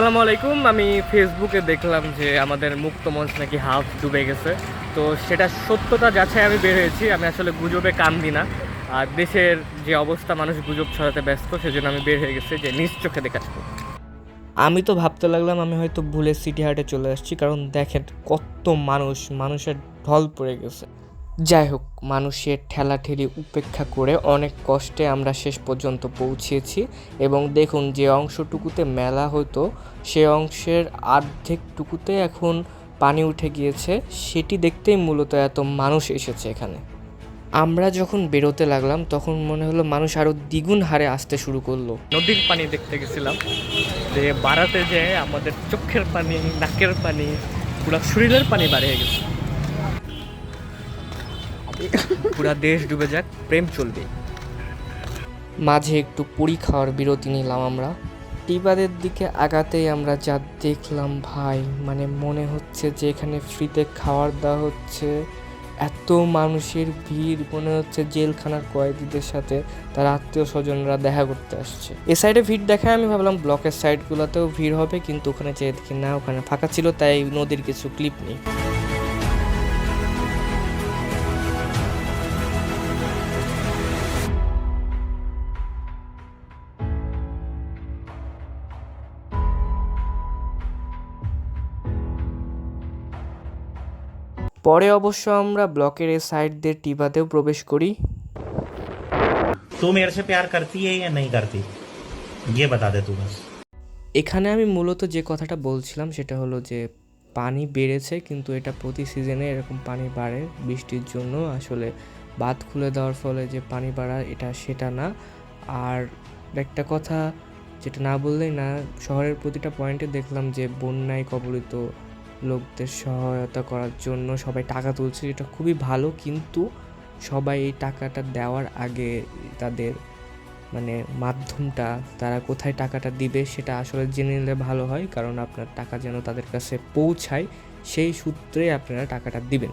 আসসালামু আলাইকুম। আমি ফেসবুকে দেখলাম যে আমাদের মুক্ত মঞ্চ নাকি হাফ ডুবে গেছে। তো সেটা সত্যতা যাচাই আমি বের হয়েছি। আমি আসলে গুজবে কান দিই না। আর দেশের যে অবস্থা, মানুষ গুজব ছড়াতে ব্যস্ত, সেজন্য আমি বের হয়ে গেছি যে নিজ চোখে দেখে আসব আমি তো ভাবতে লাগলাম আমি হয়তো ভুলে সিটি হাটে চলে আসছি, কারণ দেখেন কত মানুষ, মানুষের ঢল পড়ে গেছে। যাই হোক, মানুষের ঠেলাঠেলি উপেক্ষা করে অনেক কষ্টে আমরা শেষ পর্যন্ত পৌঁছেছি এবং দেখুন যে অংশটুকুতে মেলা হতো, সে অংশের অর্ধেকটুকুতে এখন পানি উঠে গিয়েছে, সেটি দেখতেই মূলত এত মানুষ এসেছে এখানে। আমরা যখন বেরোতে লাগলাম, তখন মনে হলো মানুষ আরও দ্বিগুণ হারে আসতে শুরু করল। নদীর পানি দেখতে গেছিলাম, যে বাড়াতে যে আমাদের চোখের পানি, নাকের পানি, পুরো শরীরের পানি বাড়িয়ে গেছে। পুরা দেশ ডুবে যাক, প্রেম চলবে। মাঝে একটু পুরি খাওয়ার বিরতি নিলাম আমরা। টিবাদের দিকে আগাতেই আমরা যা দেখলাম, ভাই মানে মনে হচ্ছে যে এখানে ফ্রিতে খাওয়ার দেওয়া হচ্ছে। এত মানুষের ভিড়, মনে হচ্ছে জেলখানার কয়েদিদের সাথে তার আত্মীয় স্বজনরা দেখা করতে আসছে। এ সাইডে ভিড় দেখায়, আমি ভাবলাম ব্লকের সাইডগুলোতেও ভিড় হবে, কিন্তু ওখানে দেখি, না, ওখানে ফাঁকা ছিল, তাই নদীর কিছু ক্লিপ নেই। পরে অবশ্য আমরা ব্লকের এই সাইড দিয়ে টিভাতেও প্রবেশ করি। তু মেরে সে প্যার করতি নেই করতি এখানে আমি মূলত যে কথাটা বলছিলাম সেটা হলো যে পানি বেড়েছে কিন্তু এটা প্রতি সিজনে এরকম পানি বাড়ে বৃষ্টির জন্য। আসলে বাঁধ খুলে দেওয়ার ফলে যে পানি বাড়া এটা সেটা না। আর একটা কথা যেটা না বললেই না শহরের প্রতিটা পয়েন্টে দেখলাম যে বন্যায় কবলিত লোকদের সহায়তা করার জন্য সবাই টাকা তুলছে, এটা খুবই ভালো। কিন্তু সবাই এই টাকাটা দেওয়ার আগে তাদের মানে মাধ্যমটা, তারা কোথায় টাকাটা দিবে সেটা আসলে জেনে নিলে ভালো হয়। কারণ আপনার টাকা যেন তাদের কাছে পৌঁছায়, সেই সূত্রে আপনারা টাকাটা দিবেন।